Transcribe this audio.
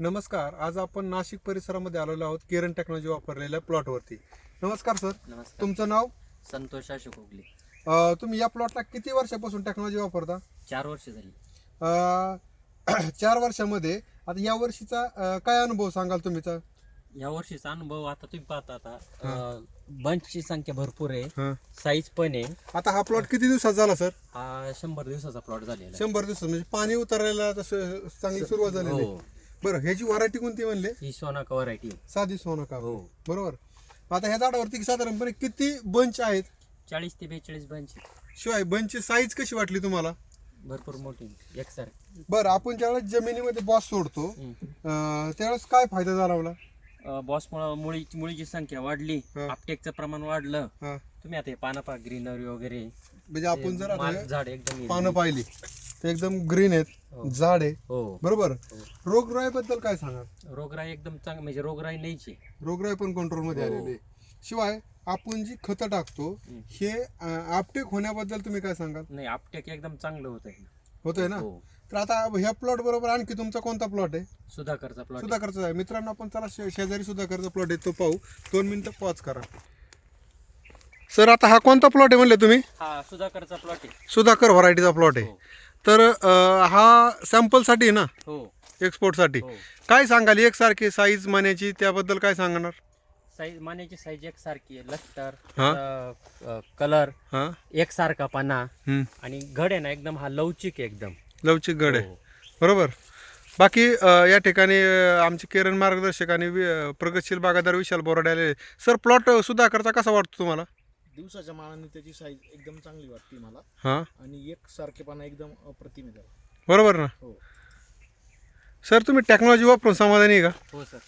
नमस्कार आज आपण नाशिक परिसरामध्ये आलेलो आहोत केरन टेक्नॉलॉजी वापरलेल्या प्लॉटवरती. नमस्कार सर नमस्कार. तुमचं नाव? संतोष अशोक उगले अं, तुम्ही या प्लॉटला किती वर्षापासून टेक्नॉलॉजी वापरता? चार वर्ष झाली. अं, चार वर्षामध्ये. आता या वर्षीचा अं, काय अनुभव सांगाल तुम्हीचा या वर्षीचा अनुभव आता तुम्ही पाहता आता बंचची संख्या भरपूर आहे. हं. साईज पण आहे. आता हा प्लॉट किती दिवसात झाला सर? हा शंभर दिवसाचा प्लॉट झालेला आहे. शंभर दिवसात म्हणजे पाणी उतरायला तसं चांगली सुरुवात झालेली आहे. हो. बरं ह्याची व्हरायटी कोणती म्हणले? ही सोनाका व्हरायटी साधी सोनं का हो. बरोबर. आता ह्या झाडावरती साधारणपणे किती बंच आहेत? चाळीस ते बेचाळीस बंच शिवाय बंचची साईज कशी वाटली तुम्हाला? भरपूर मोठी एकसार. बरं आपण ज्यावेळेस जमिनीमध्ये बॉस सोडतो त्यावेळेस काय फायदा झाला मला? बॉस मुळी मुळीची संख्या वाढली. आपटेकचं प्रमाण वाढलं. तुम्ही आता हे पाना पा ग्रीनरी वगैरे. म्हणजे आपण जर झाड एकदम पानं पाहिली. ते एकदम ग्रीन आहेत हो. झाड आहे हो. बरोबर? रोगराईबद्दल काय सांगा रोगराई एकदम चांग म्हणजे रोगराई नाहीच रोगराई पण कंट्रोलमध्ये हो. आलेली आहे. शिवाय आपण जी खतं टाकतो हम्म. हे अं, आपटेक होण्याबद्दल तुम्ही काय सांगाल? नाही आपटेक एकदम चांगलं होत आहे. होतंय ना? हो. तर आता ह्या प्लॉट बरोबर आणखी तुमचा कोणता प्लॉट आहे? सुधाकरचा प्लॉट सुधाकरचा आहे. मित्रांनो आपण चला शे- शेजारी सुधाकरचा प्लॉट आहे तो पाहू. दोन मिनिटं पॉज करा. सर आता हा कोणता प्लॉट आहे म्हणले तुम्ही? हा सुधाकरचा प्लॉट आहे. सुधाकर व्हरायटीचा प्लॉट आहे. हो. तर अं, हा सॅम्पलसाठी आहे ना? हो. एक्सपोर्टसाठी हो. काय सांगाल एकसारखी साईज मान्याची त्याबद्दल काय सांगणार? साईज मान्याची साईज एकसारखी आहे. हा. कलर हां. एकसारखा पाना हम्म. आणि घड आहे ना एकदम हा लवचिक आहे एकदम. लवचिक गड आहे. हो. बरोबर. बाकी अं, या ठिकाणी अं, आमचे केरन मार्गदर्शक आणि वि- अं, प्रगतशील बागायतदार विशाल बोराडे आले सर प्लॉट सुधाकरचा कसा वाटतो तुम्हाला? दिवसाच्या मानाने त्याची साईज एकदम चांगली वाटते मला. हां? आणि एक सारखेपणा एकदम अप्रतिम आहे त्याला. बरोबर ना? हो. सर तुम्ही टेक्नॉलॉजी वापरून समाधानी आहे का? हो सर.